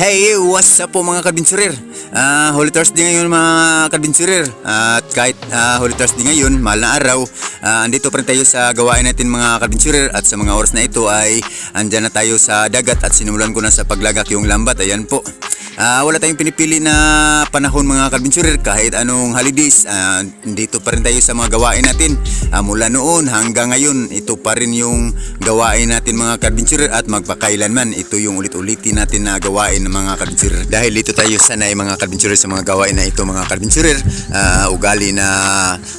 Hey, what's up po mga kabinsurir? Ah, Holy Thursday ngayon mga kabinsurir. At kahit ah, Holy Thursday ngayon, mahal na araw, ah, andito pa rin tayo sa gawain natin mga kabinsurir at sa mga oras na ito ay andyan na tayo sa dagat at sinimulan ko na sa paglagak yung lambat. Ayan po. Ah, wala tayong pinipili na panahon mga kabinsurir kahit anong holidays. Ah, dito pa rin tayo sa mga gawain natin. Ah, mula noon hanggang ngayon, ito pa rin yung gawain natin mga kabinsurir at magpakailanman. Ito yung ulit-ulitin natin na gawain ng mga kabinsurir. Dahil dito tayo sanay mga kabinsurir sa mga gawain na ito mga kabinsurir. Ah, ugali na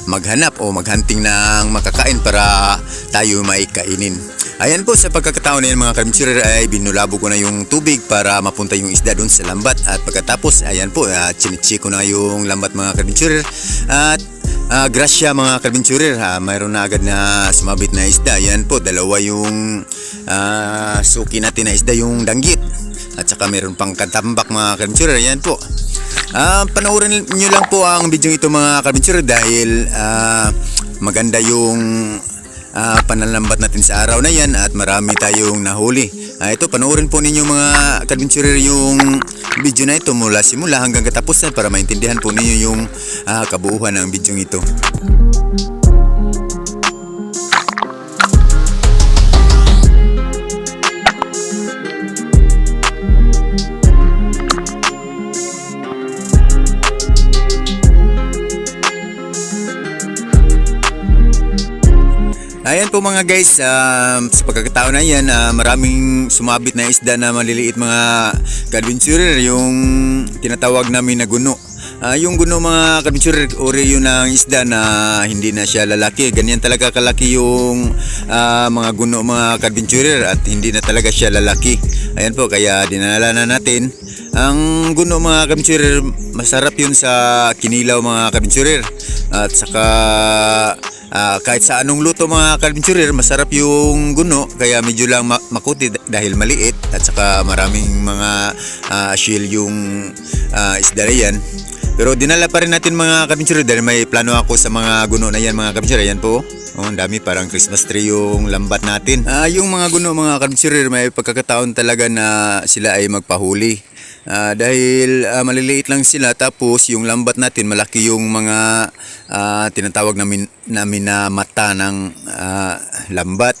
maghanap o maghunting ng makakain para tayo maikainin. Ayan po sa pagkakataon na yan mga kabinsurir ay binulabo ko na yung tubig para mapunta yung isda doon sa lambat at pagkatapos ayan po uh, chinichi ko na yung lambat mga kabinsurir at Ah, grasya mga kabinsurir, ha, mayroon na agad na sumabit na isda. Yan po, dalawa yung ah, suki natin na isda, yung danggit. At saka mayroon pang katambak mga kabinsurir. Yan po. Ah, panoorin nyo lang po ang video ito mga kabinsurir dahil ah, maganda yung ah, panlalambat natin sa araw na yan at marami tayong nahuli. Ah, ito, panoorin po ninyo mga kadventurer yung video na ito mula simula hanggang katapusan para maintindihan po ninyo yung ah, kabuuhan ng video ito. Guys, um, sa pagkakataon na yan, ah, maraming sumabit na isda na maliliit mga kadventurer, yung tinatawag namin na guno. Ah, yung guno mga kadventurer, uri yun ng isda na hindi na siya lalaki. Ganyan talaga kalaki yung ah, mga guno mga kadventurer at hindi na talaga siya lalaki. Ayan po, kaya dinala na natin. Ang guno mga kadventurer, masarap yun sa kinilaw mga kadventurer. At saka Ah, kahit sa anong luto mga kadventurer, masarap yung guno kaya medyo lang ma- makuti dahil maliit at saka maraming mga ah, shell yung ah, isda na yan. Pero dinala pa rin natin mga kadventurer dahil may plano ako sa mga guno na yan mga kadventurer. Yan po. Oh, ang dami parang Christmas tree yung lambat natin. Ah, yung mga guno mga kadventurer may pagkakataon talaga na sila ay magpahuli. Ah, dahil ah, maliliit lang sila tapos yung lambat natin malaki yung mga ah, tinatawag namin namin na mata ng ah, lambat.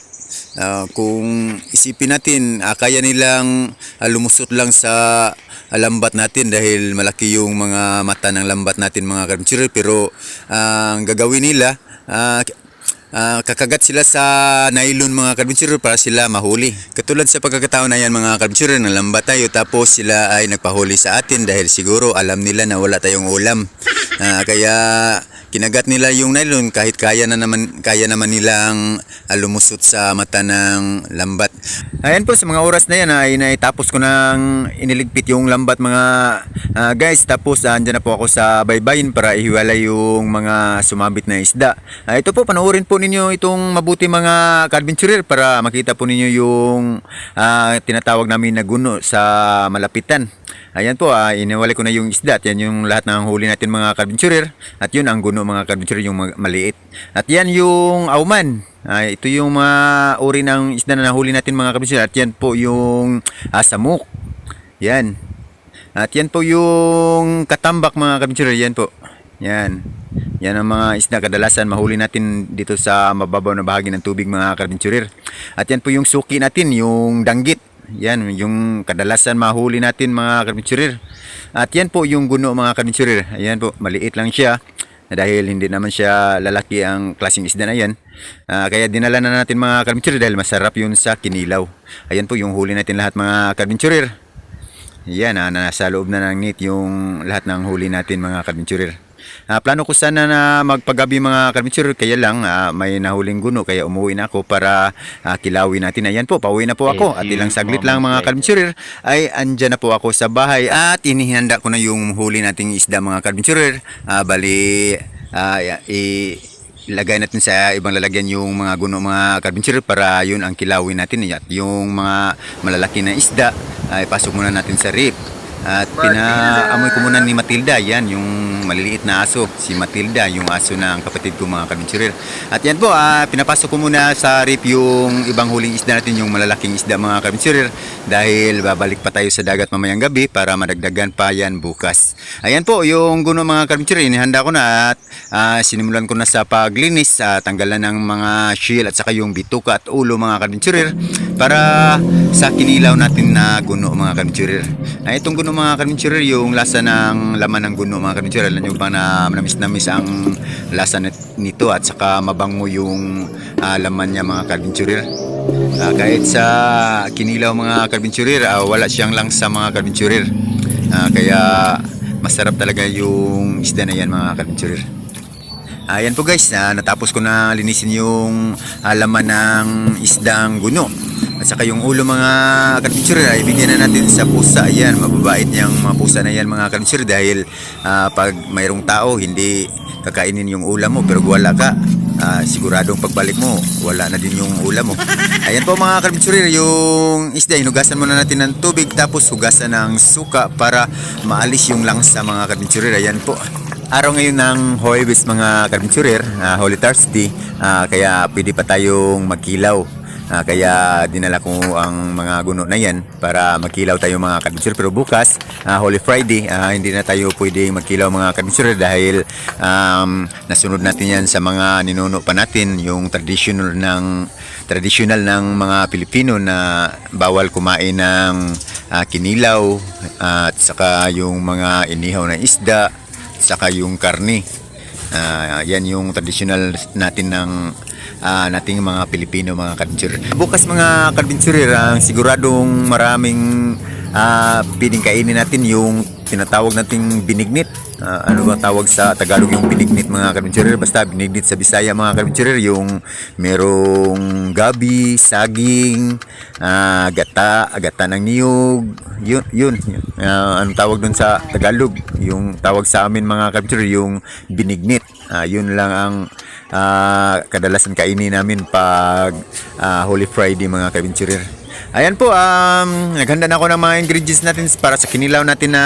Ah, kung isipin natin, ah, kaya nilang ah, lumusot lang sa ah, lambat natin dahil malaki yung mga mata ng lambat natin mga karmchiro pero ah, ang gagawin nila ah, Ah, kakagat sila sa nylon mga karbinsuro para sila mahuli. Katulad sa pagkakataon na yan mga karbinsuro, lambat tayo tapos sila ay nagpahuli sa atin dahil siguro alam nila na wala tayong ulam. Ah, kaya kinagat nila yung nylon kahit kaya na naman kaya naman nilang ah, lumusot sa mata ng lambat. Ayan po sa mga oras na yan ay naitapos ko nang iniligpit yung lambat mga ah, guys tapos uh, andyan na po ako sa baybayin para ihiwalay yung mga sumabit na isda. Ah, ito po panoorin po ninyo itong mabuti mga kadventurer para makita po ninyo yung ah, tinatawag namin na guno sa malapitan. Ayan po, ah, iniwalay ko na yung isda at yan yung lahat ng huli natin mga kadventurer at yun ang guno mga kadventurer yung maliit. At yan yung auman. Ah, ito yung mga uri ng isda na nahuli natin mga kadventurer at yan po yung ah, samuk. Yan. At yan po yung katambak mga kadventurer, yan po. Yan. Yan ang mga isda kadalasan mahuli natin dito sa mababaw na bahagi ng tubig mga kadventurer. At yan po yung suki natin, yung danggit. Yan, yung kadalasan mahuli natin mga kadventurer. At yan po yung guno mga kadventurer. Ayan po, maliit lang siya. Dahil hindi naman siya lalaki ang klaseng isda na yan. Ah, kaya dinala na natin mga kadventurer dahil masarap yun sa kinilaw. Ayan po yung huli natin lahat mga kadventurer. Yan, ah, nasa loob na ng net yung lahat ng huli natin mga kadventurer. Ah, plano ko sana na magpagabi mga kadventurer kaya lang ah, may nahuling guno kaya umuwi na ako para ah, kilawin natin. Ayan po, pauwi na po ako. At ilang saglit lang mga kadventurer ay andyan na po ako sa bahay at inihanda ko na yung huli nating isda mga kadventurer. Ah, bali, ah, i ilagay natin sa ibang lalagyan yung mga guno mga kadventurer para yun ang kilawin natin. At yung mga malalaki na isda ay pasok muna natin sa rip At pinaamoy ko muna ni Matilda, yan yung maliliit na aso, si Matilda, yung aso ng kapatid ko mga kadventurer. At yan po, ah, pinapasok ko muna sa rip yung ibang huling isda natin, yung malalaking isda mga kadventurer dahil babalik pa tayo sa dagat mamayang gabi para madagdagan pa yan bukas. Ayan po, yung guno mga kadventurer, inihanda ko na at ah, sinimulan ko na sa paglinis, ah, tanggalan ng mga shield at saka yung bituka at ulo mga kadventurer para sa kinilaw natin na guno mga kadventurer. Ah, itong guno mga kadventurer, yung lasa ng laman ng guno mga kadventurer, alam nyo ba na manamis-namis ang lasa nit- nito at saka mabango yung ah, laman niya mga kadventurer. Ah, kahit sa kinilaw mga kadventurer, ah, wala siyang lang sa mga kadventurer. Ah, kaya masarap talaga yung isda na yan mga kadventurer. Ayan po guys, natapos ko na linisin yung laman ng isdang guno. At saka yung ulo mga kadventurer ay bigyan na natin sa pusa. Ayan, mababait niyang mga pusa na yan mga kadventurer dahil ah, pag mayroong tao hindi kakainin yung ulam mo pero wala ka. ah, siguradong pagbalik mo, wala na din yung ulam mo. Ayan po mga kadventurer, yung isda, hinugasan muna natin ng tubig tapos hugasan ng suka para maalis yung langsa mga kadventurer. Ayan po. Araw ngayon ng Huwebes mga kadventurer, uh, Holy Thursday, ah, kaya pwede pa tayong magkilaw. Ah, kaya dinala ko ang mga guno na yan para magkilaw tayo mga kadventurer. Pero bukas, ah, Holy Friday, ah, hindi na tayo pwede magkilaw mga kadventurer dahil um, nasunod natin yan sa mga ninuno pa natin, yung traditional ng traditional ng mga Pilipino na bawal kumain ng ah, kinilaw at saka yung mga inihaw na isda saka yung karne. Ah, yan yung traditional natin ng ah, nating mga Pilipino mga kadventurer. Bukas mga kadventurer, ang siguradong maraming ah, piling kainin natin yung tinatawag nating binignit. Ah, ano ba tawag sa Tagalog yung binignit mga kadventurer? Basta binignit sa Bisaya mga kadventurer yung merong gabi, saging, ah, gata, gata ng niyog, yun, yun. Ah, anong tawag dun sa Tagalog? Yung tawag sa amin mga kadventurer yung binignit. Ah, yun lang ang ah, kadalasan kainin namin pag ah, Holy Friday mga kadventurer. Ayan po, um, naghanda na ako ng mga ingredients natin para sa kinilaw natin na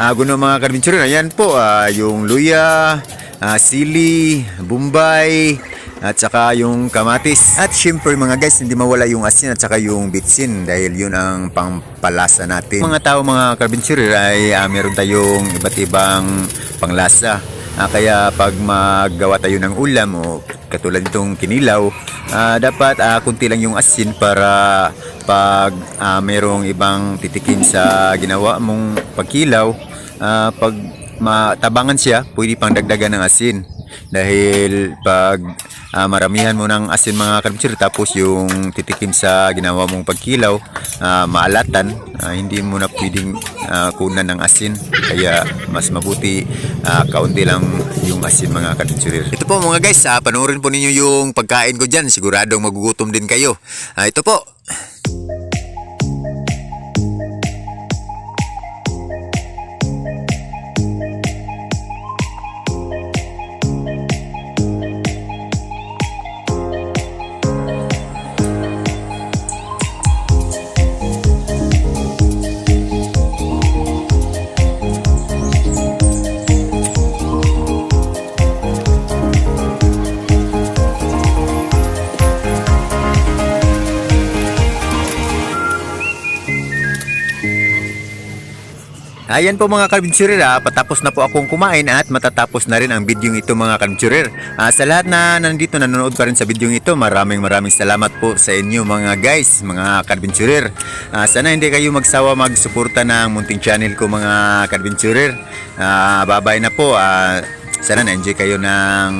uh, guno mga kadventurer. Ayan po, ah, yung luya, ah, sili, bumbay, at saka yung kamatis. At syempre mga guys, hindi mawala yung asin at saka yung bitsin dahil yun ang pangpalasa natin. Mga tao mga kadventurer ay ah, meron tayong iba't ibang panglasa. Ah, kaya pag maggawa tayo ng ulam o katulad nitong kinilaw, ah, dapat ah, kunti lang yung asin para pag ah, merong ibang titikin sa ginawa mong pagkilaw, ah, pag matabangan siya, pwede pang dagdagan ng asin. Dahil pag ah, maramihan mo ng asin mga kadventure tapos yung titikim sa ginawa mong pagkilaw, ah, maalatan, ah, hindi mo na pwedeng ah, kunan ng asin. Kaya mas mabuti ah, kaunti lang yung asin mga kadventurer. Ito po mga guys, ah, panoorin po ninyo yung pagkain ko dyan. Siguradong magugutom din kayo. Ah, ito po. Ayan po mga kabinsurer, ah, patapos na po akong kumain at matatapos na rin ang video ito mga kabinsurer. Ah, sa lahat na nandito nanonood pa rin sa video ito, maraming maraming salamat po sa inyo mga guys, mga kabinsurer. Ah, sana hindi kayo magsawa magsuporta ng munting channel ko mga kabinsurer. Ah, babay na po. Ah, sana na-enjoy kayo ng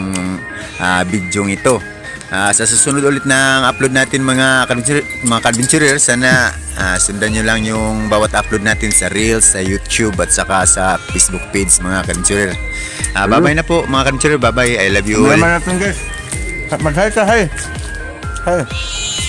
ah, video ito. Ah, sa susunod ulit ng upload natin mga kadventurer, mga kadventurer, sana ah, sundan nyo lang yung bawat upload natin sa Reels, sa YouTube at saka sa Facebook page mga kadventurer. Ah, bye-bye na po mga kadventurer, bye-bye. I love you all. Naman natin guys. Mag-hi ka, hi. Hi.